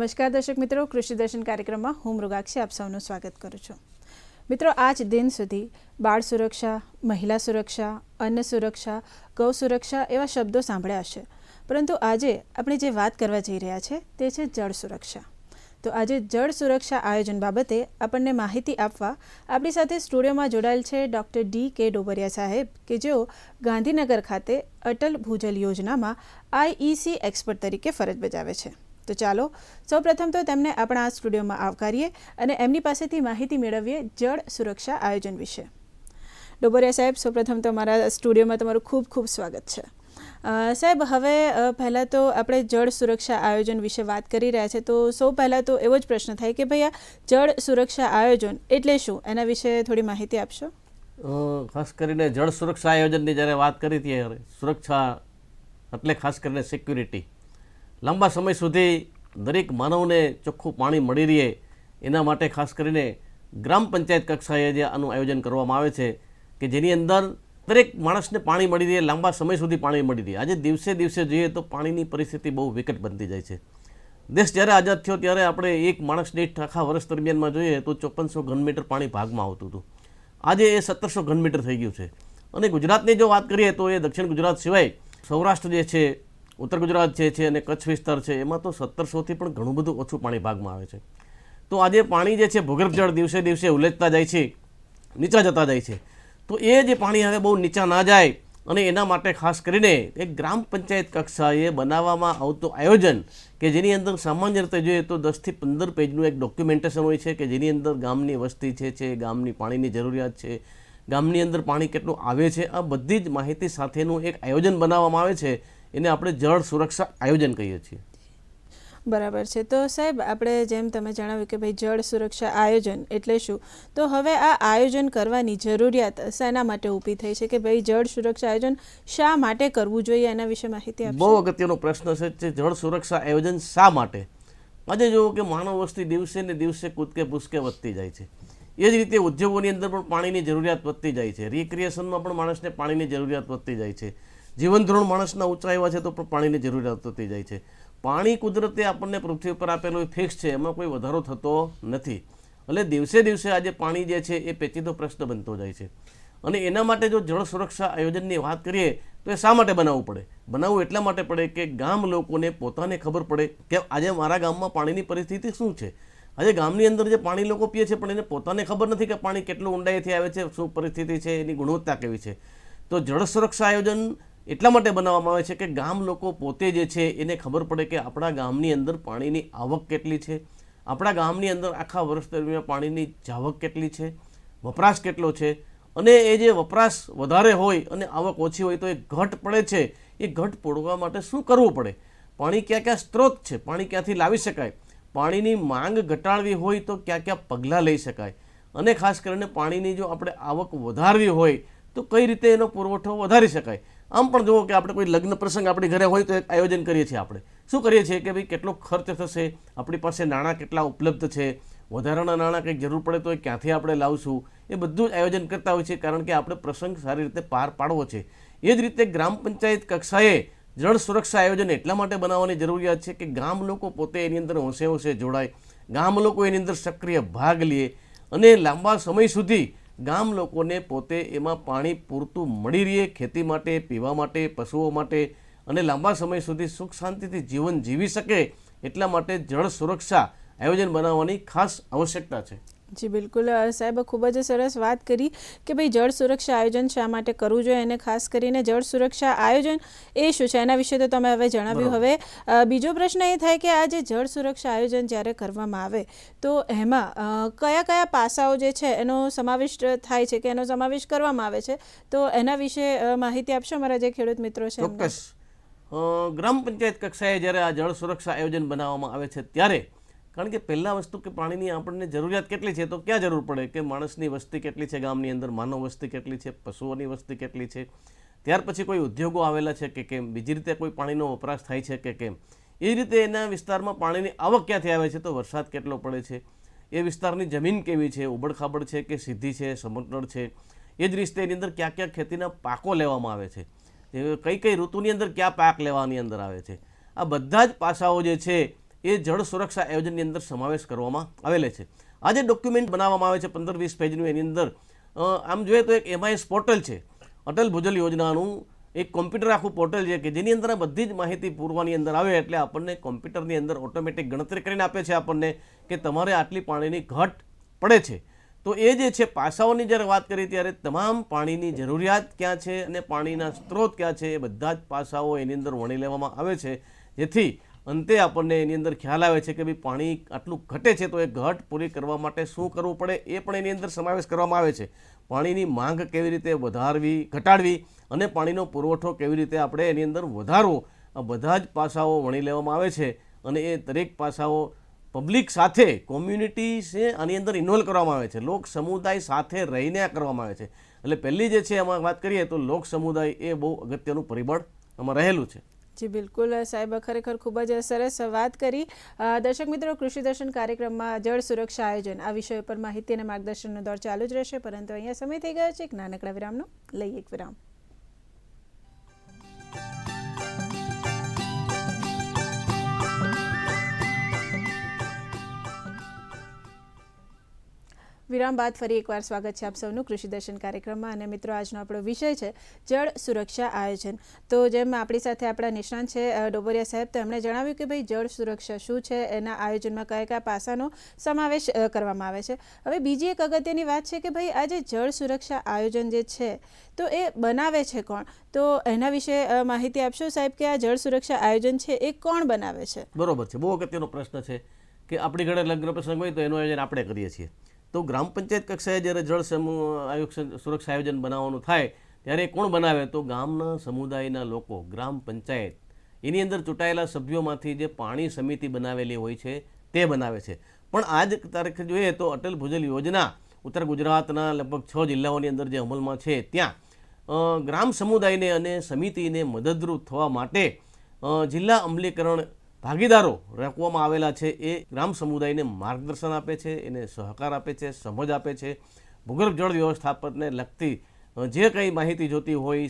નમસ્કાર દર્શક મિત્રો, કૃષિ દર્શન કાર્યક્રમમાં હું મૃગાક્ષી આપ સૌનું સ્વાગત કરું છું. મિત્રો, આજ દિન સુધી બાળ સુરક્ષા, મહિલા સુરક્ષા, અન્ન સુરક્ષા, ગૌ સુરક્ષા એવા શબ્દો સાંભળ્યા હશે. પરંતુ આજે આપણે જે વાત કરવા જઈ રહ્યા છે તે છે જળ સુરક્ષા. તો આજે જળ સુરક્ષા આયોજન બાબતે આપણને માહિતી આપવા આપણી સાથે સ્ટુડિયોમાં જોડાયેલ છે ડૉક્ટર ડી કે ડોબરિયા સાહેબ, કે જેઓ ગાંધીનગર ખાતે અટલ ભૂજલ યોજનામાં આઈઈસી એક્સપર્ટ તરીકે ફરજ બજાવે છે. તો ચાલો, સૌપ્રથમ તો તેમને આપણા આ સ્ટુડિયોમાં આવકારીએ અને એમની પાસેથી માહિતી મેળવીએ જળ સુરક્ષા આયોજન વિશે. ડોબરિયા સાહેબ, સૌપ્રથમ તો મારા સ્ટુડિયોમાં તમારું ખૂબ ખૂબ સ્વાગત છે. સાહેબ, હવે પહેલાં તો આપણે જળ સુરક્ષા આયોજન વિશે વાત કરી રહ્યા છે, તો સૌ પહેલાં તો એવો જ પ્રશ્ન થાય કે ભાઈ આ જળ સુરક્ષા આયોજન એટલે શું? એના વિશે થોડી માહિતી આપશો? ખાસ કરીને જળ સુરક્ષા આયોજનની જ્યારે વાત કરી ત્યારે સુરક્ષા એટલે ખાસ કરીને સિક્યુરિટી લાંબા સમય સુધી દરેક માનવને ચોખ્ખું પાણી મળી રહે. એના માટે ખાસ કરીને ગ્રામ પંચાયત કક્ષાએ જે આનું આયોજન કરવામાં આવે છે કે જેની અંદર દરેક માણસને પાણી મળી રહે, લાંબા સમય સુધી પાણી મળી રહે. આજે દિવસે દિવસે જોઈએ તો પાણીની પરિસ્થિતિ બહુ વિકટ બનતી જાય છે. દેશ જ્યારે આઝાદ થયો ત્યારે આપણે એક માણસ દીઠ આખા વર્ષ દરમિયાનમાં જોઈએ તો ચોપનસો ઘનમીટર પાણી ભાગમાં આવતું હતું. આજે એ સત્તરસો ઘનમીટર થઈ ગયું છે. અને ગુજરાતની જો વાત કરીએ તો એ દક્ષિણ ગુજરાત સિવાય સૌરાષ્ટ્ર જે છે ઉત્તર ગુજરાત જે છે અને કચ્છ વિસ્તાર છે, એમાં તો સત્તરસોથી પણ ઘણું બધું ઓછું પાણી ભાગમાં આવે છે. તો આજે પાણી જે છે, ભૂગર્ભ જળ દિવસે દિવસે ઉલેચતા જાય છે, નીચા જતા જાય છે. તો એ જે પાણી હવે બહુ નીચા ના જાય અને એના માટે ખાસ કરીને એક ગ્રામ પંચાયત કક્ષાએ બનાવવામાં આવતું આયોજન કે જેની અંદર સામાન્ય રીતે જોઈએ તો દસથી પંદર પેજનું એક ડોક્યુમેન્ટેશન હોય છે કે જેની અંદર ગામની વસ્તી છે છે, ગામની પાણીની જરૂરિયાત છે, ગામની અંદર પાણી કેટલું આવે છે, આ બધી જ માહિતી સાથેનું એક આયોજન બનાવવામાં આવે છે એને આપણે જળ સુરક્ષા આયોજન કહીએ છીએ. બરાબર છે. તો સાહેબ આપણે જેમ તમે જણાવ્યું કે ભાઈ જળ સુરક્ષા આયોજન એટલે શું? તો હવે આ આયોજન કરવાની જરૂરિયાત શેના માટે ઊભી થઈ છે કે ભાઈ જળ સુરક્ષા આયોજન શા માટે કરવું જોઈએ એના વિશે માહિતી આપશો? બહુ અગત્યનો પ્રશ્ન છે કે જળ સુરક્ષા આયોજન શા માટે? આજે જુઓ કે માનવ વસ્તી દિવસે ને દિવસે કૂદકે ભૂસકે વધતી જાય છે. એ જ રીતે ઉદ્યોગોની અંદર પણ પાણીની જરૂરિયાત વધતી જાય છે. રિક્રિએશનમાં પણ માણસને પાણીની જરૂરિયાત વધતી જાય છે. જીવન ધોરણ માણસના ઊંચા આવ્યા છે તો પણ પાણીની જરૂરિયાત થતી જાય છે. પાણી કુદરતે આપણને પૃથ્વી પર આપેલું ફિક્સ છે, એમાં કોઈ વધારો થતો નથી. એટલે દિવસે દિવસે આજે પાણી જે છે એ પેચીદો પ્રશ્ન બનતો જાય છે. અને એના માટે જો જળ સુરક્ષા આયોજનની વાત કરીએ તો એ શા માટે બનાવવું પડે? બનાવવું એટલા માટે પડે કે ગામ લોકોને પોતાને ખબર પડે કે આજે મારા ગામમાં પાણીની પરિસ્થિતિ શું છે? આજે ગામની અંદર જે પાણી લોકો પીએ છે પણ એને પોતાને ખબર નથી કે પાણી કેટલું ઊંડાઈથી આવે છે, શું પરિસ્થિતિ છે, એની ગુણવત્તા કેવી છે? તો જળ સુરક્ષા આયોજન એટલા માટે બનાવવામાં આવે છે કે ગામ લોકો પોતે જે છે એને ખબર પડે કે આપણા ગામની અંદર પાણીની આવક કેટલી છે. આપણા ગામની અંદર આખા વર્ષ દરમિયાન પાણીની જાવક કેટલી છે, વપરાશ કેટલો છે અને એ જે વપરાશ વધારે હોય અને આવક ઓછી હોય તો એ ઘટ પડે છે. એ ઘટ પોડવા માટે શું કરવું પડે? પાણી ક્યાં ક્યાં સ્ત્રોત છે? પાણી ક્યાંથી લાવી શકાય? પાણીની માંગ ઘટાડવી હોય તો ક્યાં ક્યાં પગલાં લઈ શકાય? અને ખાસ કરીને પાણીની જો આપણે આવક વધારવી હોય તો કઈ રીતે એનો પુરવઠો વધારી શકાય? આમ પણ જુઓ કે આપણે કોઈ લગ્ન પ્રસંગ આપણી ઘરે હોય તો એક આયોજન કરીએ છીએ આપણે. શું કરીએ છીએ કે ભાઈ કેટલો ખર્ચ થશે, આપણી પાસે નાણાં કેટલા ઉપલબ્ધ છે, વધારાના નાણાં કંઈક જરૂર પડે તો એ ક્યાંથી આપણે લાવશું? એ બધું જ આયોજન કરતા હોય છે કારણ કે આપણે પ્રસંગ સારી રીતે પાર પાડવો છે. એ જ રીતે ગ્રામ પંચાયત કક્ષાએ જળ સુરક્ષા આયોજન એટલા માટે બનાવવાની જરૂરિયાત છે કે ગામ લોકો પોતે એની અંદર હોંશે હોંશે જોડાય, ગામ લોકો એની અંદર સક્રિય ભાગ લે અને લાંબા સમય સુધી ગામ લોકોને પોતે એમાં પાણી પૂરતું મળી રહે, ખેતી માટે, પીવા માટે, પશુઓ માટે અને લાંબા સમય સુધી સુખ શાંતિથી જીવન જીવી શકે એટલા માટે જળ સુરક્ષા આયોજન બનાવવાની ખાસ આવશ્યકતા છે. જી બિલકુલ. સાહેબ ખૂબ જ સરસ વાત કરી કે ભાઈ જળ સુરક્ષા આયોજન શા માટે કરવું જોઈએ અને ખાસ કરીને જળ સુરક્ષા આયોજન એ શું છે? એના વિશે તો તમે હવે જણાવ્યું હવે. બીજો પ્રશ્ન એ થાય કે આ જે જળ સુરક્ષા આયોજન જ્યારે કરવામાં આવે તો એમાં કયા કયા પાસાઓ જે છે એનો સમાવેશ થાય છે કે એનો સમાવેશ કરવામાં આવે છે? તો એના વિશે માહિતી આપશો મારા જે ખેડૂત મિત્રો છે. ગ્રામ પંચાયત કક્ષાએ જ્યારે આ જળ સુરક્ષા આયોજન બનાવવામાં આવે છે ત્યારે કારણ કે પહેલાં વસ્તુ કે પાણીની આપણને જરૂરિયાત કેટલી છે તો ક્યાં જરૂર પડે? કે માણસની વસ્તી કેટલી છે ગામની અંદર, માનવ વસ્તી કેટલી છે, પશુઓની વસ્તી કેટલી છે? ત્યાર પછી કોઈ ઉદ્યોગો આવેલા છે કે કેમ? બીજી રીતે કોઈ પાણીનો વપરાશ થાય છે કે કેમ? એ રીતે એના વિસ્તારમાં પાણીની આવક ક્યાંથી આવે છે તો વરસાદ કેટલો પડે છે? એ વિસ્તારની જમીન કેવી છે? ઉબડખાબડ છે કે સીધી છે, સમતળ છે? એ જ રીતે એની અંદર ક્યાં ક્યાં ખેતીના પાકો લેવામાં આવે છે? કઈ કઈ ઋતુની અંદર ક્યાં પાક લેવાની અંદર આવે છે? આ બધા જ પાસાઓ જે છે એ જળ સુરક્ષા આયોજનની અંદર સમાવેશ કરવામાં આવેલે છે. આ જે ડોક્યુમેન્ટ બનાવવામાં આવે છે પંદર વીસ પેજનું એની અંદર આમ જોઈએ તો એક એમઆઈએસ પોર્ટલ છે. અટલ ભૂજલ યોજનાનું એક કોમ્પ્યુટર આખું પોર્ટલ છે કે જેની અંદર આ બધી જ માહિતી પૂરવાની અંદર આવે એટલે આપણને કોમ્પ્યુટરની અંદર ઓટોમેટિક ગણતરી કરીને આપે છે આપણને કે તમારે આટલી પાણીની ઘટ પડે છે. તો એ જે છે, પાસાઓની જ્યારે વાત કરી ત્યારે તમામ પાણીની જરૂરિયાત ક્યાં છે અને પાણીના સ્ત્રોત ક્યાં છે એ બધા જ પાસાઓ એની અંદર વણી લેવામાં આવે છે. જેથી અંતે આપણને એની અંદર ખ્યાલ આવે છે કે ભાઈ પાણી આટલું ઘટે છે તો એ ઘટ પૂરી કરવા માટે શું કરવું પડે એ પણ એની અંદર સમાવેશ કરવામાં આવે છે. પાણીની માંગ કેવી રીતે વધારવી, ઘટાડવી અને પાણીનો પુરવઠો કેવી રીતે આપણે એની અંદર વધારવો, આ બધા જ પાસાઓ વણી લેવામાં આવે છે અને એ દરેક પાસાઓ પબ્લિક સાથે, કોમ્યુનિટી છે આની અંદર ઇન્વોલ્વ કરવામાં આવે છે. લોક સમુદાય સાથે રહીને આ કરવામાં આવે છે. એટલે પહેલી જે છે એમાં વાત કરીએ તો લોક સમુદાય એ બહુ અગત્યનું પરિબળ આમાં રહેલું છે. જી, બિલકુલ. સાહેબ, ખરેખર ખૂબ જ સરસ વાત કરી. દર્શક મિત્રો, કૃષિ દર્શન કાર્યક્રમમાં જળ સુરક્ષા આયોજન, આ વિષય પર માહિતી અને માર્ગદર્શનનો દોર ચાલુ જ રહેશે. પરંતુ અહીંયા સમય થઈ ગયો છે. એક નાનકડા વિરામનો. લઈ એક વિરામ. વિરામ બાદ ફરી એકવાર સ્વાગત છે આપ સૌનું કૃષિ દર્શન કાર્યક્રમમાં. અને મિત્રો, આજનો આપણો વિષય છે જળ સુરક્ષા આયોજન. તો જેમ આપણી સાથે આપણા નિષ્ણાંત છે ડોબરિયા સાહેબ, તો એમણે જણાવ્યું કે ભાઈ, જળ સુરક્ષા શું છે? એના આયોજનમાં કયા કયા પાસાનો સમાવેશ કરવામાં આવે છે? હવે બીજી એક અગત્યની વાત છે કે ભાઈ, આ જે જળ સુરક્ષા આયોજન જે છે, તો એ બનાવે છે કોણ? તો એના વિશે માહિતી આપશો સાહેબ કે આ જળ સુરક્ષા આયોજન છે એ કોણ બનાવે છે? બરોબર છે. બહુ અગત્યનો પ્રશ્ન છે કે આપણી ઘરે લગ્ન પ્રસંગ હોય તો એનું આયોજન આપણે કરીએ છીએ. તો ગ્રામ પંચાયત કક્ષાએ જ્યારે જળ સમૂહ આયોગ સુરક્ષા આયોજન બનાવવાનું થાય, ત્યારે કોણ બનાવે? તો ગામના સમુદાયના લોકો, ગ્રામ પંચાયત. એની અંદર ચૂંટાયેલા સભ્યોમાંથી જે પાણી સમિતિ બનાવેલી હોય છે, તે બનાવે છે. પણ આજ તારીખે જોઈએ તો અટલ ભૂજલ યોજના ઉત્તર ગુજરાતના લગભગ છ જિલ્લાઓની અંદર જે અમલમાં છે, ત્યાં ગ્રામ સમુદાયને અને સમિતિને મદદરૂપ થવા માટે જિલ્લા અમલીકરણ ભાગીદારો રાખવામાં આવેલા છે એ ગ્રામ સમુદાયને માર્ગદર્શન આપે છે, એને સહકાર આપે છે, સમજ આપે છે. ભૂગર્ભ જળ વ્યવસ્થાપનને લગતી જે કંઈ માહિતી જોતી હોય,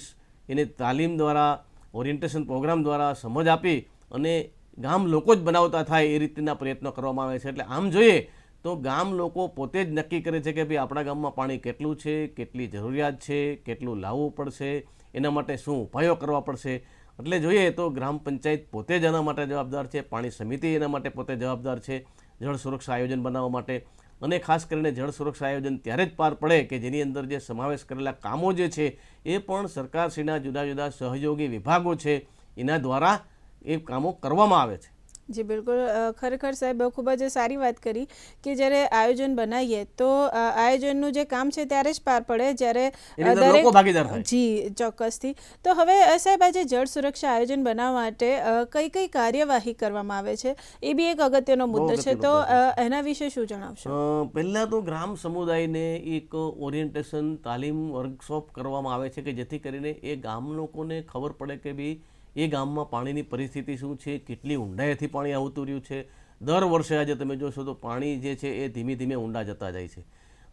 એને તાલીમ દ્વારા, ઓરિએન્ટેશન પ્રોગ્રામ દ્વારા સમજ આપી અને ગામ લોકો જ બનાવતા થાય એ રીતના પ્રયત્નો કરવામાં આવે છે. એટલે આમ જોઈએ તો ગામ લોકો પોતે જ નક્કી કરે છે કે ભાઈ આપણા ગામમાં પાણી કેટલું છે, કેટલી જરૂરિયાત છે, કેટલું લાવવું પડશે, એના માટે શું ઉપાયો કરવા પડશે. એટલે જોઈએ તો ગ્રામ પંચાયત પોતે જ એના માટે જવાબદાર છે, પાણી સમિતિ એના માટે પોતે જવાબદાર છે, જળ સુરક્ષા આયોજન બનાવવા માટે. અને ખાસ કરીને જળ સુરક્ષા આયોજન ત્યારે જ પાર પડે કે જેની અંદર જે સમાવેશ કરેલા કામો જે છે, એ પણ સરકારશ્રીના જુદા જુદા સહયોગી વિભાગો છે, એના દ્વારા એ કામો કરવામાં આવે છે. જી બિલકુલ. ખરેખર સાહેબ ખૂબ જ સારી વાત કરી કે જ્યારે આયોજન બનાવીએ તો આયોજનનું જે કામ છે ત્યારે જ પાર પડે જ્યારે થાય. જી ચોક્કસથી. તો હવે સાહેબ આજે જળ સુરક્ષા આયોજન બનાવવા માટે કઈ કઈ કાર્યવાહી કરવામાં આવે છે? એ બી એક અગત્યનો મુદ્દો છે. તો એના વિશે શું જણાવશો? પહેલાં તો ગ્રામ સમુદાયને એક ઓરિએન્ટેશન તાલીમ વર્કશોપ કરવામાં આવે છે કે જેથી કરીને એ ગામ લોકોને ખબર પડે કે ભાઈ એ ગામમાં પાણીની પરિસ્થિતિ શું છે? કેટલી ઊંડાઈથી પાણી આવતું રહ્યું છે? દર વર્ષે આજે તમે જોશો તો પાણી જે છે એ ધીમે ધીમે ઊંડા જતા જાય છે.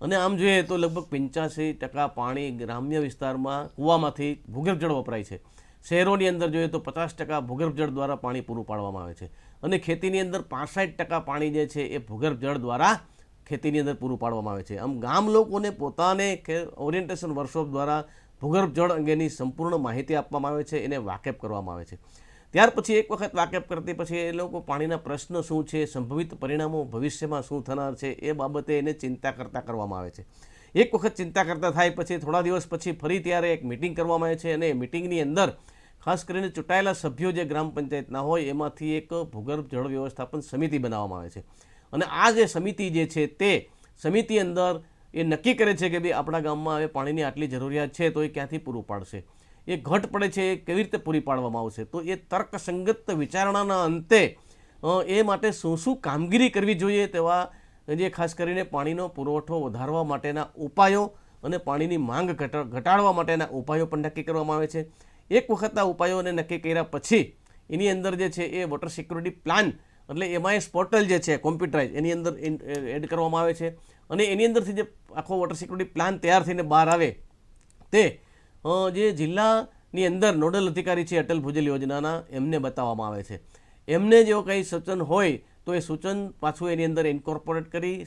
અને આમ જોઈએ તો લગભગ પંચ્યાસી ટકા પાણી ગ્રામ્ય વિસ્તારમાં કૂવામાંથી ભૂગર્ભ જળ વપરાય છે. શહેરોની અંદર જોઈએ તો પચાસ ટકા ભૂગર્ભ જળ દ્વારા પાણી પૂરું પાડવામાં આવે છે. અને ખેતીની અંદર પાસઠ ટકા પાણી જે છે એ ભૂગર્ભ જળ દ્વારા ખેતીની અંદર પૂરું પાડવામાં આવે છે. આમ ગામ લોકોને પોતાને ઓરિએન્ટેશન વર્કશોપ દ્વારા ભૂગર્ભ જળ અંગેની સંપૂર્ણ માહિતી આપવામાં આવે છે, એને વાકેફ કરવામાં આવે છે. ત્યાર પછી એક વખત વાકેફ કરતી પછી એ લોકો પાણીના પ્રશ્ન શું છે, સંભવિત પરિણામો ભવિષ્યમાં શું થનાર છે, એ બાબતે એને ચિંતા કરતા કરવામાં આવે છે. એક વખત ચિંતા કરતા થાય પછી થોડા દિવસ પછી ફરી ત્યારે એક મિટિંગ કરવામાં આવે છે અને એ મિટિંગની અંદર ખાસ કરીને ચૂંટાયેલા સભ્યો જે ગ્રામ પંચાયતના હોય એમાંથી એક ભૂગર્ભ જળ વ્યવસ્થાપન સમિતિ બનાવવામાં આવે છે. અને આ જે સમિતિ જે છે તે સમિતિ અંદર એ નક્કી કરે છે કે ભાઈ આપણા ગામમાં હવે પાણીની આટલી જરૂરિયાત છે તો એ ક્યાંથી પૂરું પાડશે? એ ઘટ પડે છે એ કેવી રીતે પૂરી પાડવામાં આવશે? તો એ તર્કસંગત વિચારણાના અંતે એ માટે શું શું કામગીરી કરવી જોઈએ તેવા, જે ખાસ કરીને પાણીનો પુરવઠો વધારવા માટેના ઉપાયો અને પાણીની માંગ ઘટા, ઘટાડવા માટેના ઉપાયો પણ નક્કી કરવામાં આવે છે. એક વખત આ ઉપાયોને નક્કી કર્યા પછી એની અંદર જે છે એ વોટર સિક્યુરિટી પ્લાન, એટલે એમઆઈએસ પોર્ટલ જે છે કોમ્પ્યુટરાઇઝ એની અંદર એડ કરવામાં આવે છે. અને એની અંદરથી જે આખો વોટર સિક્યુરિટી પ્લાન તૈયાર થઈને બહાર આવે, તે જે જિલ્લાની અંદર નોડલ અધિકારી છે અટલ ભૂજલ યોજનાના, એમને બતાવવામાં આવે છે. એમને જો કંઈ સૂચન હોય, તો એ સૂચન પાછું એની અંદર ઇન્કોર્પોરેટ કરી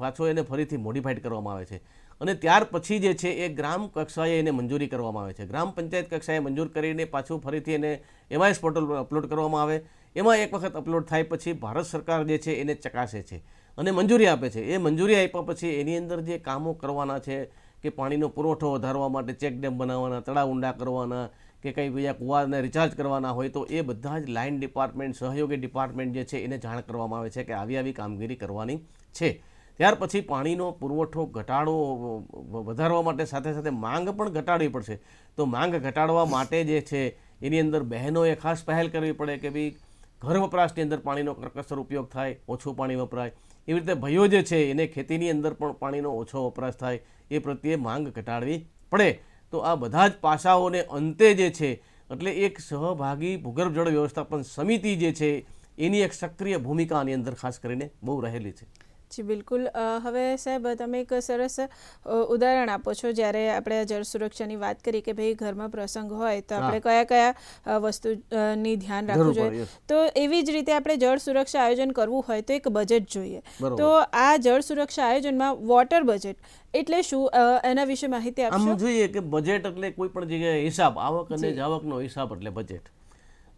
પાછું એને ફરીથી મોડિફાઈડ કરવામાં આવે છે. અને ત્યાર પછી જે છે, એ ગ્રામ કક્ષાએ એને મંજૂરી કરવામાં આવે છે. ગ્રામ પંચાયત કક્ષાએ મંજૂર કરીને પાછું ફરીથી એને એમઆઈએસ પોર્ટલ પર અપલોડ કરવામાં આવે. એમાં એક વખત અપલોડ થાય પછી ભારત સરકાર જે છે, એને ચકાસે છે. અને મંજૂરી આપે છે. એ મંજૂરી આપ્યા પછી એની અંદર જે કામો કરવાના છે કે પાણીનો પુરવઠો વધારવા માટે ચેક ડેમ બનાવવાના, તળાવ ઊંડા કરવાના કે કંઈ બીજા કુવાને રિચાર્જ કરવાના હોય તો એ બધા જ લાઇન ડિપાર્ટમેન્ટ સહયોગી ડિપાર્ટમેન્ટ જે છે એને જાણ કરવામાં આવે છે કે આવી આવી કામગીરી કરવાની છે. ત્યાર પછી પાણીનો પુરવઠો ઘટાડો વધારવા માટે સાથે સાથે માંગ પણ ઘટાડવી પડશે. તો માંગ ઘટાડવા માટે જે છે એની અંદર બહેનોએ ખાસ પહેલ કરવી પડે કે ભાઈ ઘર વપરાશની અંદર પાણીનો કરકસર ઉપયોગ થાય, ઓછું પાણી વપરાય એવી રીતે ભયો જે છે, એને ખેતીની અંદર પણ પાણીનો ઓછો વપરાશ થાય એ પ્રત્યે માંગ ઘટાડવી પડે. તો આ બધા જ પાસાઓને અંતે જે છે, એટલે એક સહભાગી ભૂગર્ભ જળ વ્યવસ્થાપન સમિતિ જે છે, એની એક સક્રિય ભૂમિકા આની અંદર ખાસ કરીને બહુ રહેલી છે. જી બિલકુલ. હવે સાહેબ તમે એક સરસ ઉદાહરણ આપો છો. જ્યારે આપણે જળ સુરક્ષાની વાત કરી કે ભાઈ ઘરમાં પ્રસંગ હોય તો આપણે કયા કયા વસ્તુ વસ્તુની ધ્યાન રાખવું જોઈએ? તો એવી જ રીતે આપણે જળ સુરક્ષા આયોજન કરવું હોય તો એક બજેટ જોઈએ. તો આ જળ સુરક્ષા આયોજનમાં વોટર બજેટ એટલે શું? એના વિશે માહિતી આમ જોઈએ કે બજેટ એટલે કોઈ પણ જગ્યાએ હિસાબ આવક અને જાવકનો હિસાબ એટલે બજેટ.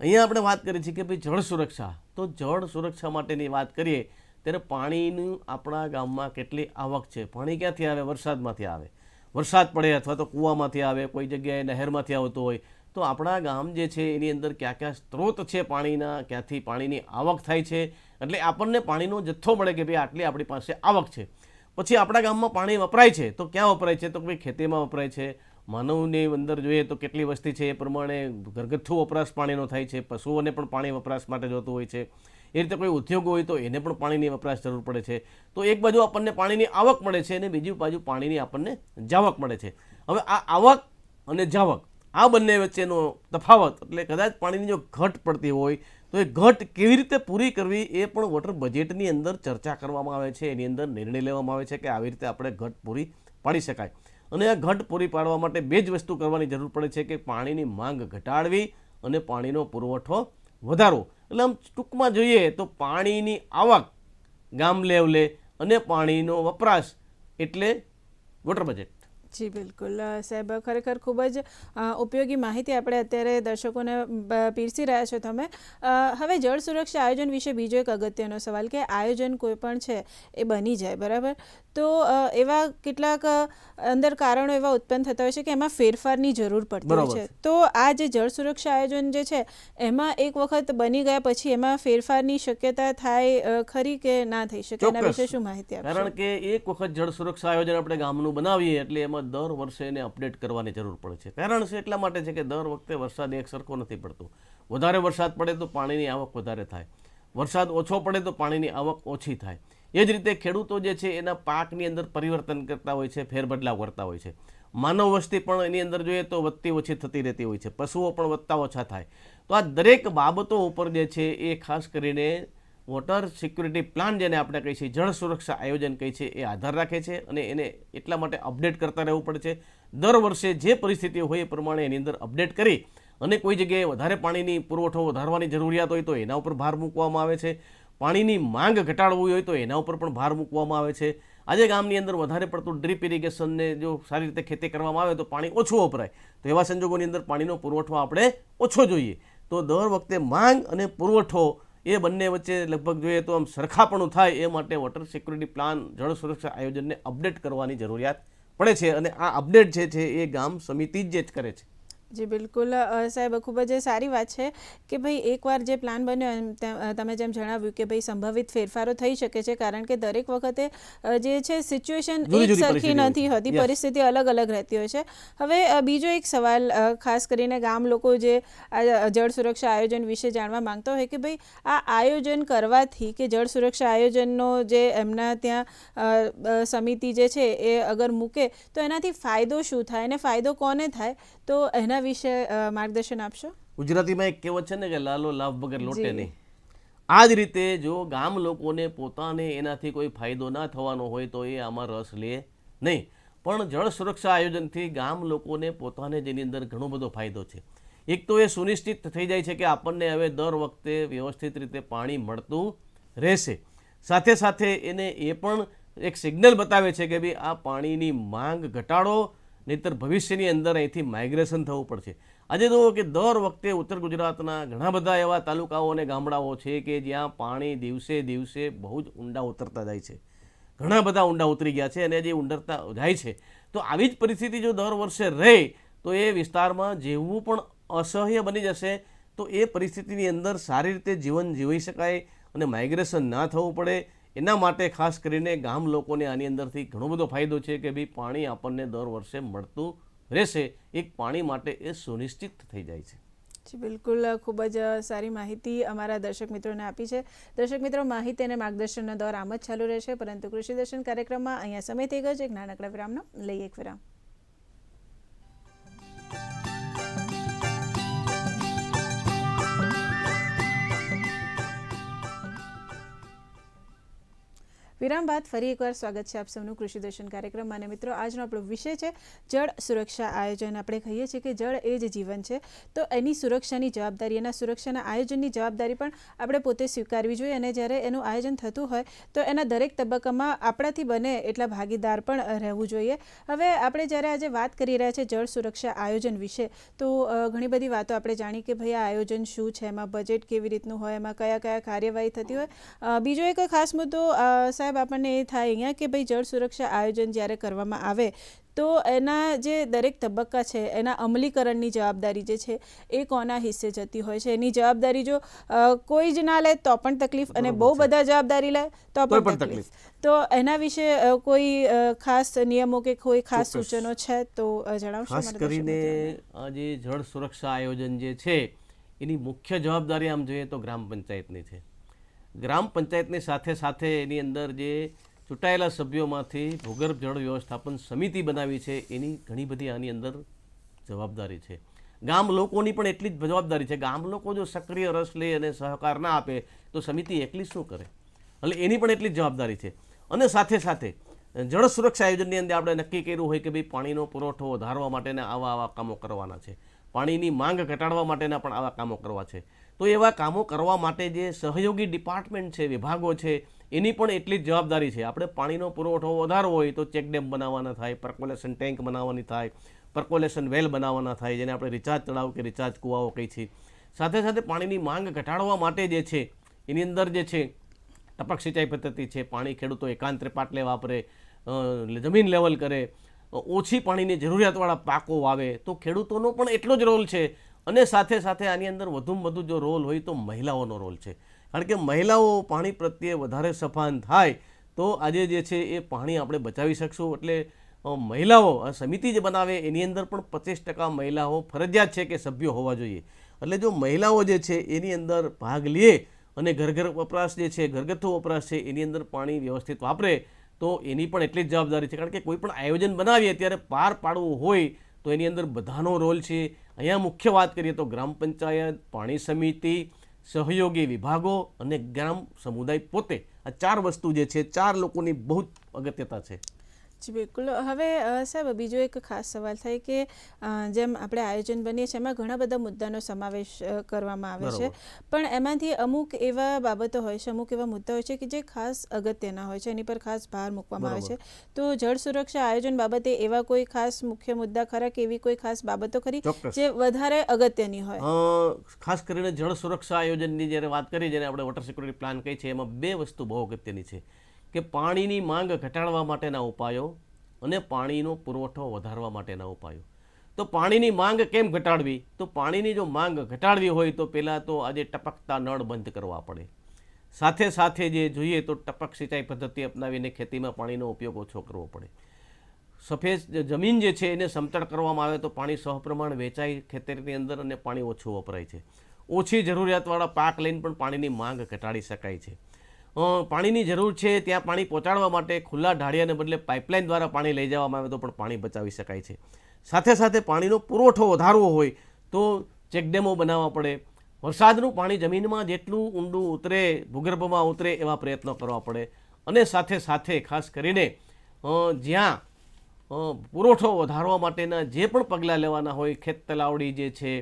અહીંયા આપણે વાત કરીએ છીએ કે ભાઈ જળ સુરક્ષા. તો જળ સુરક્ષા માટેની વાત કરીએ ત્યારે પાણીનું આપણા ગામમાં કેટલી આવક છે? પાણી ક્યાંથી આવે? વરસાદમાંથી આવે. વરસાદ પડે અથવા તો કૂવામાંથી આવે, કોઈ જગ્યાએ નહેરમાંથી આવતો હોય. તો આપણા ગામ જે છે એની અંદર ક્યાં ક્યાં સ્ત્રોત છે પાણીના? ક્યાંથી પાણીની આવક થાય છે? એટલે આપણને પાણીનો જથ્થો મળે કે ભાઈ આટલી આપણી પાસે આવક છે. પછી આપણા ગામમાં પાણી વપરાય છે, તો ક્યાં વપરાય છે? તો ભાઈ ખેતીમાં વપરાય છે. માનવની અંદર જોઈએ તો કેટલી વસ્તી છે એ પ્રમાણે ઘરગથ્થુ વપરાશ પાણીનો થાય છે. પશુઓને પણ પાણી વપરાશ માટે જોતું હોય છે. એ રીતે કોઈ ઉદ્યોગ હોય તો એને પણ પાણીની વપરાશ જરૂર પડે છે. તો એક બાજુ આપણને પાણીની આવક મળે છે અને બીજી બાજુ પાણીની આપણને જાવક મળે છે. હવે આ આવક અને જાવક, આ બંને વચ્ચેનો તફાવત એટલે કદાચ પાણીની જો ઘટ પડતી હોય, તો એ ઘટ કેવી રીતે પૂરી કરવી એ પણ વોટર બજેટની અંદર ચર્ચા કરવામાં આવે છે. એની અંદર નિર્ણય લેવામાં આવે છે કે આવી રીતે આપણે ઘટ પૂરી પાડી શકાય. અને આ ઘટ પૂરી પાડવા માટે બે જ વસ્તુ કરવાની જરૂર પડે છે કે પાણીની માંગ ઘટાડવી અને પાણીનો પુરવઠો વધારવો. એટલે આમ ટૂંકમાં જોઈએ તો પાણીની આવક ગામ લેવલે અને પાણીનો વપરાશ એટલે વોટર બજેટ. જી, બિલકુલ. સાહેબ, ખરેખર ખૂબ જ ઉપયોગી માહિતી આપણે અત્યારે દર્શકોને પીરસી રહ્યા છો તમે. હવે જળ સુરક્ષા આયોજન વિશે બીજો એક અગત્યનો સવાલ કે આયોજન કોઈ પણ છે એ બની જાય, બરાબર? તો એવા કેટલાક અંદર કારણો એવા ઉત્પન્ન થતા હોય છે કે એમાં ફેરફારની જરૂર પડતી હોય છે. તો આ જે જળ સુરક્ષા આયોજન જે છે એમાં એક વખત બની ગયા પછી એમાં ફેરફારની શક્યતા થાય ખરી કે ના થઈ શકે? એના વિશે શું માહિતી આપશો? કારણ કે એક વખત જળ સુરક્ષા આયોજન આપણે ગામનું બનાવીએ એટલે એમાં દર વર્ષે એને અપડેટ કરવાની જરૂર પડે છે. કારણ છે એટલા માટે છે કે દર વખતે વરસાદ એક સરખો નથી પડતો. વધારે વરસાદ પડે તો પાણીની આવક વધારે થાય. વરસાદ ઓછો પડે તો પાણીની આવક ઓછી થાય. એ જ રીતે ખેડૂતો જે છે એના પાકની અંદર પરિવર્તન કરતા હોય છે, ફેરબદલાવ કરતા હોય છે. માનવ વસ્તી પણ એની અંદર જોઈએ તો વધતી ઓછી થતી રહેતી હોય છે, પશુઓ પણ વધતા ઓછા થાય. તો આ દરેક બાબતો ઉપર જે છે એ ખાસ કરીને વોટર સિક્યુરિટી પ્લાન જેને આપણે કહીએ છીએ, જળ સુરક્ષા આયોજન કહે છે એ આધાર રાખે છે અને એને એટલા માટે અપડેટ કરતા રહેવું પડે છે. દર વર્ષે જે પરિસ્થિતિ હોય એ પ્રમાણે એની અંદર અપડેટ કરી અને કોઈ જગ્યાએ વધારે પાણીની પુરવઠો વધારવાની જરૂરિયાત હોય તો એના ઉપર ભાર મૂકવામાં આવે છે. પાણીની માંગ ઘટાડવી હોય તો એના ઉપર પણ ભાર મૂકવામાં આવે છે. આજે ગામની અંદર વધારે પડતું ડ્રીપ ઇરિગેશનને જો સારી રીતે ખેતી કરવામાં આવે તો પાણી ઓછું વપરાય. તો એવા સંજોગોની અંદર પાણીનો પુરવઠો આપણે ઓછો જોઈએ. તો દર વખતે માંગ અને પુરવઠો એ બંને વચ્ચે લગભગ જોઈએ તો આમ સરખાપણું થાય એ માટે વોટર સિક્યુરિટી પ્લાન, જળ સુરક્ષા આયોજનને અપડેટ કરવાની જરૂરિયાત પડે છે. અને આ અપડેટ જે છે એ ગામ સમિતિ જ કરે છે. જી બિલકુલ. સાહેબ ખૂબ જ સારી વાત છે કે ભાઈ એકવાર જે પ્લાન બન્યો એમ તમે જેમ જણાવ્યું કે ભાઈ સંભવિત ફેરફારો થઈ શકે છે કારણ કે દરેક વખતે જે છે સિચ્યુએશન એક સરખી નથી હોતી પરિસ્થિતિ અલગ અલગ રહેતી હોય છે. હવે બીજો એક સવાલ ખાસ કરીને ગામ લોકો જે જળ સુરક્ષા આયોજન વિશે જાણવા માંગતા હોય કે ભાઈ આ આયોજન કરવાથી કે જળ સુરક્ષા આયોજનનો જે એમના ત્યાં સમિતિ જે છે એ અગર મૂકે તો એનાથી ફાયદો શું થાય અને ફાયદો કોને થાય? તો એના વિશે માર્ગદર્શન આપશો? ગુજરાતીમાં એક કહેવત છે ને કે લાલો લાભ વગર લોટે નહીં. આ જ રીતે જો ગામ લોકોને પોતાને એનાથી કોઈ ફાયદો ના થવાનો હોય તો એ આમાં રસ લે નહીં. પણ જળ સુરક્ષા આયોજનથી ગામ લોકોને પોતાને જેની અંદર ઘણો બધો ફાયદો છે. એક તો એ સુનિશ્ચિત થઈ જાય છે કે આપણને હવે દર વખતે વ્યવસ્થિત રીતે પાણી મળતું રહેશે. સાથે સાથે એને એ પણ એક સિગ્નલ બતાવે છે કે ભાઈ આ પાણીની માંગ ઘટાડો નહીતર ભવિષ્યની અંદર અહીંથી માઇગ્રેશન થવું પડશે. આજે જુઓ કે દર વખતે ઉત્તર ગુજરાતના ઘણા બધા એવા તાલુકાઓ અને ગામડાઓ છે કે જ્યાં પાણી દિવસે દિવસે બહુ જ ઊંડા ઉતરતા જાય છે. ઘણા બધા ઊંડા ઉતરી ગયા છે અને જે ઊંડરતા જાય છે. તો આવી જ પરિસ્થિતિ જો દર વર્ષે રહે, તો એ વિસ્તારમાં જીવવું પણ અસહ્ય બની જશે. તો એ પરિસ્થિતિની અંદર સારી રીતે જીવન જીવી શકાય અને માઇગ્રેશન ના થવું પડે. એના માટે ખાસ કરીને ગામ લોકોને આની અંદરથી ઘણો બધો ફાયદો છે કે ભાઈ પાણી આપણને દર વર્ષે મળતું રહેશે. એક પાણી માટે એ સુનિશ્ચિત થઈ જાય છે. બિલકુલ. ખૂબ જ સારી માહિતી અમારા દર્શક મિત્રોને આપી છે. દર્શક મિત્રો, માહિતી અને માર્ગદર્શનનો દોર આમ જ ચાલુ રહેશે. પરંતુ કૃષિ દર્શન કાર્યક્રમમાં અહીંયા સમય થઈ ગયો છે. એક નાનકડા વિરામનો. લઈએ એક વિરામ. વિરામ બાદ ફરી એકવાર સ્વાગત છે આપ સૌનું કૃષિ દર્શન કાર્યક્રમ. અને મિત્રો, આજનો આપણો વિષય છે જળ સુરક્ષા આયોજન. આપણે કહીએ છીએ કે જળ એ જ જીવન છે. તો એની સુરક્ષાની જવાબદારી, એના સુરક્ષાના આયોજનની જવાબદારી પણ આપણે પોતે સ્વીકારવી જોઈએ. અને જ્યારે એનું આયોજન થતું હોય, તો એના દરેક તબક્કામાં આપણાથી બને એટલા ભાગીદાર પણ રહેવું જોઈએ. હવે આપણે જ્યારે આજે વાત કરી રહ્યા છીએ જળ સુરક્ષા આયોજન વિશે, તો ઘણી બધી વાતો આપણે જાણી કે ભાઈ આ આયોજન શું છે? એમાં બજેટ કેવી રીતનું હોય? એમાં કયા કયા કાર્યવાહી થતી હોય? બીજો એક ખાસ મુદ્દો સાહેબ આપણને એ થાય અહીંયા કે ભાઈ જળ સુરક્ષા આયોજન જ્યારે કરવામાં આવે તો એના જે દરેક તબક્કા છે એના અમલીકરણની જવાબદારી જે છે એ કોના હિસ્સે જતી હોય છે? એની જવાબદારી જો કોઈ જ ના લે તો પણ તકલીફ અને બહુ બધા જવાબદારી લે તો પણ તકલીફ. તો એના વિશે કોઈ ખાસ નિયમો કે કોઈ ખાસ સૂચનો છે તો જણાવશો ખાસ કરીને આ જે જળ સુરક્ષા આયોજન જે છે એની મુખ્ય જવાબદારી આમ જોઈએ તો ગ્રામ પંચાયતની છે. ગ્રામ પંચાયતની સાથે સાથે એની અંદર જે ચૂંટાયેલા સભ્યોમાંથી ભૂગર્ભ જળ વ્યવસ્થાપન સમિતિ બનાવી છે, એની ઘણી બધી આની અંદર જવાબદારી છે. ગામ લોકોની પણ એટલી જ જવાબદારી છે. ગામ લોકો જો સક્રિય રસ લે અને સહકાર ના આપે, તો સમિતિ એકલી શું કરે? એટલે એની પણ એટલી જ જવાબદારી છે. અને સાથે સાથે જળ સુરક્ષા આયોજનની અંદર આપણે નક્કી કર્યું હોય કે ભાઈ પાણીનો પુરવઠો વધારવા માટેના આવા આવા કામો કરવાના છે. પાણીની માંગ ઘટાડવા માટેના પણ આવા કામો કરવા છે. તો એવા કામો કરવા માટે જે સહયોગી ડિપાર્ટમેન્ટ છે, વિભાગો છે, એની પણ એટલી જ જવાબદારી છે. આપણે પાણીનો પુરવઠો વધારવો હોય તો ચેકડેમ બનાવવાના થાય પર્કોલેશન ટેન્ક બનાવવાની થાય પર્કોલેશન વેલ બનાવવાના થાય, જેને આપણે રિચાર્જ તળાવ કે રિચાર્જ કુવાઓ કહી છીએ. સાથે સાથે પાણીની માંગ ઘટાડવા માટે જે છે, એની અંદર જે છે, ટપક સિંચાઈ પદ્ધતિ છે, પાણી ખેડૂતો એકાંતરે પાટલે વાપરે જમીન લેવલ કરે ઓછી પાણીની જરૂરિયાતવાળા પાકો વાવે, તો ખેડૂતોનો પણ એટલો જ રોલ છે અને સાથે સાથે આની અંદર વધુમાં વધુ જો રોલ હોય તો મહિલાઓનો રોલ છે. કારણ કે મહિલાઓ પાણી પ્રત્યે વધારે સફાન થાય તો આજે જે છે એ પાણી આપણે બચાવી શકશું. એટલે મહિલાઓ, આ સમિતિ જે બનાવે એની અંદર પણ પચીસ ટકા મહિલાઓ ફરજિયાત છે કે સભ્યો હોવા જોઈએ. એટલે જો મહિલાઓ જે છે એની અંદર ભાગ લે અને ઘર ઘર વપરાશ જે છે, ઘરગથ્થુ વપરાશ છે, એની અંદર પાણી વ્યવસ્થિત વાપરે તો એની પણ એટલી જ જવાબદારી છે. કારણ કે કોઈ પણ આયોજન બનાવીએ ત્યારે પાર પાડવું હોય તો એની અંદર બધાનો રોલ છે. અહીંયા મુખ્ય વાત કરીએ તો ગ્રામ પંચાયત, પાણી સમિતિ, સહયોગી વિભાગો અને ગ્રામ સમુદાય પોતે આ ચાર વસ્તુ જે છે, ચાર લોકોની બહુ અગત્યતા છે. જી બિલકુલ. હવે સાહેબ બીજો એક ખાસ સવાલ થાય કે જેમ આપણે આયોજન બનીએ છીએ એમાં ઘણા બધા મુદ્દાનો સમાવેશ કરવામાં આવે છે. પણ એમાંથી અમુક એવા બાબતો હોય છે અમુક એવા મુદ્દા હોય છે કે જે ખાસ અગત્યના હોય છે એની પર ખાસ ભાર મૂકવામાં આવે છે. તો જળ સુરક્ષા આયોજન બાબતે એવા કોઈ ખાસ મુખ્ય મુદ્દા ખરા કે એવી કોઈ ખાસ બાબતો ખરી જે વધારે અગત્યની હોય? ખાસ કરીને જળ સુરક્ષા આયોજનની જ્યારે વાત કરી જ્યારે આપણે વોટર સિક્યુરિટી પ્લાન કહી છે એમાં બે વસ્તુ બહુ અગત્યની છે. કે પાણીની માંગ ઘટાડવા માટેના ઉપાયો અને પાણીનો પુરવઠો વધારવા માટેના ઉપાયો. તો પાણીની માંગ કેમ ઘટાડવી? તો પાણીની જો માંગ ઘટાડવી હોય તો પહેલાં તો આજે ટપકતા નળ બંધ કરવા પડે. સાથે સાથે જે જોઈએ તો ટપક સિંચાઈ પદ્ધતિ અપનાવીને ખેતીમાં પાણીનો ઉપયોગ ઓછો કરવો પડે. સફેદ જમીન જે છે એને સમતળ કરવામાં આવે તો પાણી સહપ્રમાણ વેચાય ખેતરની અંદર અને પાણી ઓછું વપરાય છે. ઓછી જરૂરિયાતવાળા પાક લઈને પણ પાણીની માંગ ઘટાડી શકાય છે. પાણીની જરૂર છે, ત્યાં પાણી પહોંચાડવા માટે ખુલ્લા ઢાળિયાને બદલે પાઇપલાઇન દ્વારા પાણી લઈ જવામાં આવે તો પણ પાણી બચાવી શકાય છે. સાથે સાથે પાણીનો પુરવઠો વધારવો હોય તો ચેકડેમો બનાવવા પડે. વરસાદનું પાણી જમીનમાં જેટલું ઊંડું ઉતરે, ભૂગર્ભમાં ઉતરે એવા પ્રયત્નો કરવા પડે. અને સાથે સાથે ખાસ કરીને જ્યાં પુરવઠો વધારવા માટેના જે પણ પગલાં લેવાના હોય, ખેત તલાવડી જે છે,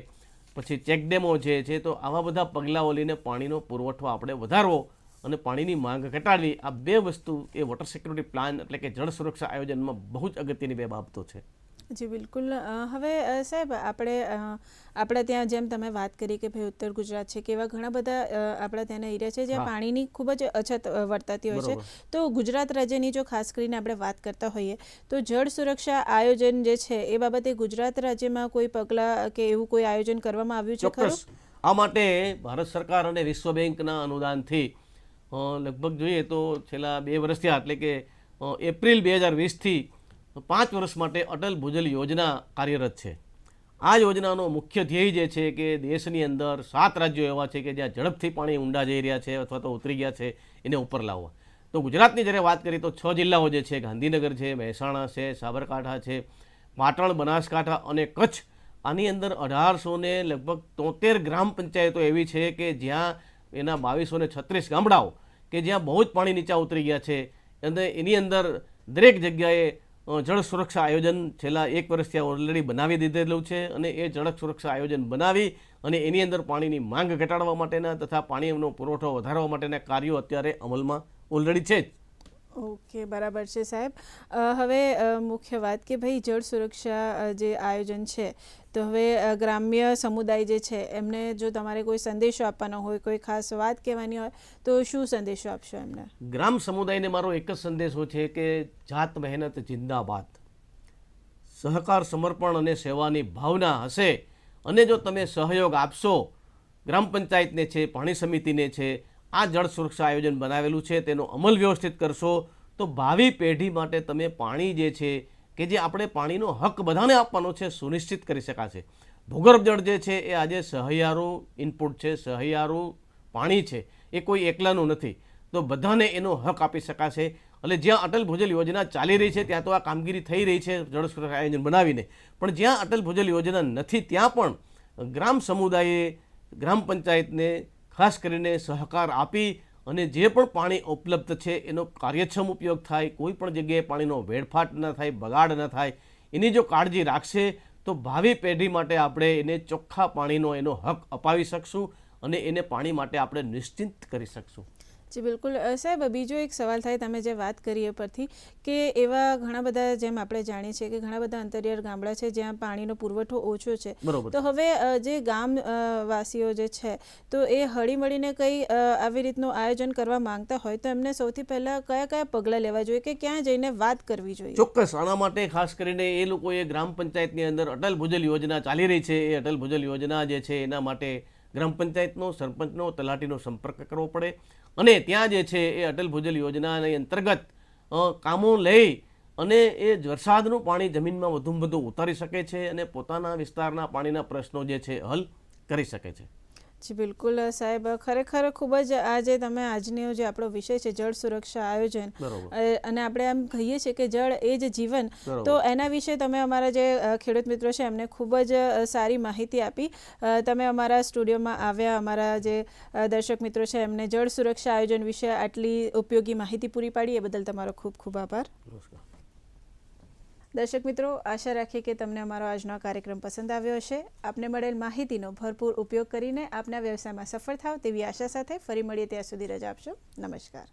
પછી ચેકડેમો જે છે, તો આવા બધા પગલાંઓ લઈને પાણીનો પુરવઠો આપણે વધારવો અને પાણીની માંગ ઘટાડવી આ બે વસ્તુ એ વોટર સિક્યુરિટી પ્લાન એટલે કે જળ સુરક્ષા આયોજનમાં બહુ જ અગત્યની બે બાબતો છે. જી બિલકુલ. હવે સાહેબ આપણે આપણે ત્યાં જેમ તમે વાત કરી કે ભાઈ ઉત્તર ગુજરાત છે કે એવા ઘણા બધા આપણા ત્યાંના એરિયા છે જ્યાં પાણીની ખૂબ જ અછત વર્તાતી હોય છે. તો ગુજરાત રાજ્યની જો ખાસ કરીને આપણે વાત કરતા હોઈએ તો જળ સુરક્ષા આયોજન જે છે એ બાબતે ગુજરાત રાજ્યમાં કોઈ પગલાં કે એવું કોઈ આયોજન કરવામાં આવ્યું છે ખરું? આ માટે ભારત સરકાર અને વિશ્વ બેંકના અનુદાનથી લગભગ જોઈએ તો છેલ્લા બે વર્ષ થયા, એટલે કે એપ્રિલ બે હજાર વીસથી પાંચ વર્ષ માટે અટલ ભૂજલ યોજના કાર્યરત છે. આ યોજનાનો મુખ્ય ધ્યેય જે છે કે દેશની અંદર સાત રાજ્યો એવા છે કે જ્યાં ઝડપથી પાણી ઊંડા જઈ રહ્યા છે અથવા તો ઉતરી ગયા છે, એને ઉપર લાવવા. તો ગુજરાતની જ્યારે વાત કરીએ તો છ જિલ્લાઓ જે છે, ગાંધીનગર છે, મહેસાણા છે, સાબરકાંઠા છે, પાટણ, બનાસકાંઠા અને કચ્છ. આની અંદર અઢારસો ને લગભગ તોતેર ગ્રામ પંચાયતો એવી છે કે જ્યાં એના બાવીસો ને છત્રીસ ગામડાઓ કે જ્યાં બહુ જ પાણી નીચા ઉતરી ગયા છે. અને એની અંદર દરેક જગ્યાએ જળ સુરક્ષા આયોજન છેલ્લા એક વર્ષથી ઓલરેડી બનાવી દીધેલું છે અને એ જળ સુરક્ષા આયોજન બનાવી અને એની અંદર પાણીની માંગ ઘટાડવા માટેના તથા પાણીનો પુરવઠો વધારવા માટેના કાર્યો અત્યારે અમલમાં ઓલરેડી છે જ. ઓકે, બરાબર છે સાહેબ. હવે મુખ્ય વાત કે ભાઈ જળ સુરક્ષા જે આયોજન છે તો હવે ગ્રામ્ય સમુદાય જે છે, એમને જો તમારે કોઈ સંદેશો આપવાનો હોય, કોઈ ખાસ વાત કહેવાની હોય, તો શું સંદેશો આપશો એમને? ગ્રામ સમુદાયને મારો એક જ સંદેશો છે કે જાત મહેનત જિંદાબાદ. સહકાર, સમર્પણ અને સેવાની ભાવના હશે અને જો તમે સહયોગ આપશો, ગ્રામ પંચાયતને છે, પાણી સમિતિને છે, આ જળ સુરક્ષા આયોજન બનાવેલું છે, તેનો અમલ વ્યવસ્થિત કરશો, તો ભાવિ પેઢી માટે તમે પાણી જે છે કે જે આપણે પાણીનો હક બધાને આપવાનો છે, સુનિશ્ચિત કરી શકાશે. ભૂગર્ભ જળ જે છે, એ આજે સહિયારું ઇનપુટ છે, સહિયારું પાણી છે, એ કોઈ એકલાનું નથી. તો બધાને એનો હક આપી શકાશે. એટલે જ્યાં અટલ ભૂજલ યોજના ચાલી રહી છે, ત્યાં તો આ કામગીરી થઈ રહી છે, જળ સુરક્ષા આયોજન બનાવીને. પણ જ્યાં અટલ ભૂજલ યોજના નથી, ત્યાં પણ ગ્રામ સમુદાયે ગ્રામ પંચાયતને ખાસ કરીને સહકાર આપી અને જે પણ પાણી ઉપલબ્ધ છે, એનો કાર્યક્ષમ ઉપયોગ થાય, કોઈ પણ જગ્યાએ પાણીનો વેડફાટ ન થાય, બગાડ ન થાય, એની જો કાળજી રાખશે, તો ભાવિ પેઢી માટે આપણે એને ચોખ્ખા પાણીનો એનો હક અપાવી શકશું અને એને પાણી માટે આપણે નિશ્ચિંત કરી શકશું. જી બિલકુલ. સાહેબ બીજો એક સવાલ થાય તમે જે વાત કરી એ પરથી કે એવા ઘણા બધા જેમ આપણે જાણીએ છીએ કે ઘણા બધા અંતરિયાળ ગામડા છે જ્યાં પાણીનો પુરવઠો ઓછો છે. તો હવે જે ગામ વાસીઓ જે છે તો એ હળીમળીને કંઈ આવી રીતનું આયોજન કરવા માંગતા હોય તો એમને સૌથી પહેલાં કયા કયા પગલાં લેવા જોઈએ કે ક્યાં જઈને વાત કરવી જોઈએ? ચોક્કસ. આના માટે ખાસ કરીને એ લોકોએ ગ્રામ પંચાયતની અંદર અટલ ભૂજલ યોજના ચાલી રહી છે. એ અટલ ભૂજલ યોજના જે છે એના માટે ગ્રામ પંચાયતનો સરપંચનો તલાટીનો સંપર્ક કરવો પડે. અને ત્યાં જે છે એ અટલ ભૂજલ યોજનાની અંતર્ગત કામો લઈ અને એ વરસાદનું પાણી જમીનમાં વધુમાં વધુ ઉતારી શકે છે અને પોતાના વિસ્તારના પાણીના પ્રશ્નો જે છે હલ કરી શકે છે. જી બિલકુલ સાહેબ. ખરેખર ખૂબ જ આજે તમે આજનો જે આપણો વિષય છે જળ સુરક્ષા આયોજન અને આપણે એમ કહીએ છીએ કે જળ એ જ જીવન. તો એના વિશે તમે અમારા જે ખેડૂત મિત્રો છે એમને ખૂબ જ સારી માહિતી આપી. તમે અમારા સ્ટુડિયોમાં આવ્યા અમારા જે દર્શક મિત્રો છે એમને જળ સુરક્ષા આયોજન વિશે આટલી ઉપયોગી માહિતી પૂરી પાડી. એ બદલ તમારો ખૂબ ખૂબ આભાર. નમસ્કાર. દર્શક મિત્રો, આશા રાખીએ કે તમને અમારો આજનો કાર્યક્રમ પસંદ આવ્યો હશે. આપને મળેલ માહિતીનો ભરપૂર ઉપયોગ કરીને આપના વ્યવસાયમાં સફળ થાવ તેવી આશા સાથે ફરી મળીએ ત્યાં સુધી રજા આપશો. નમસ્કાર.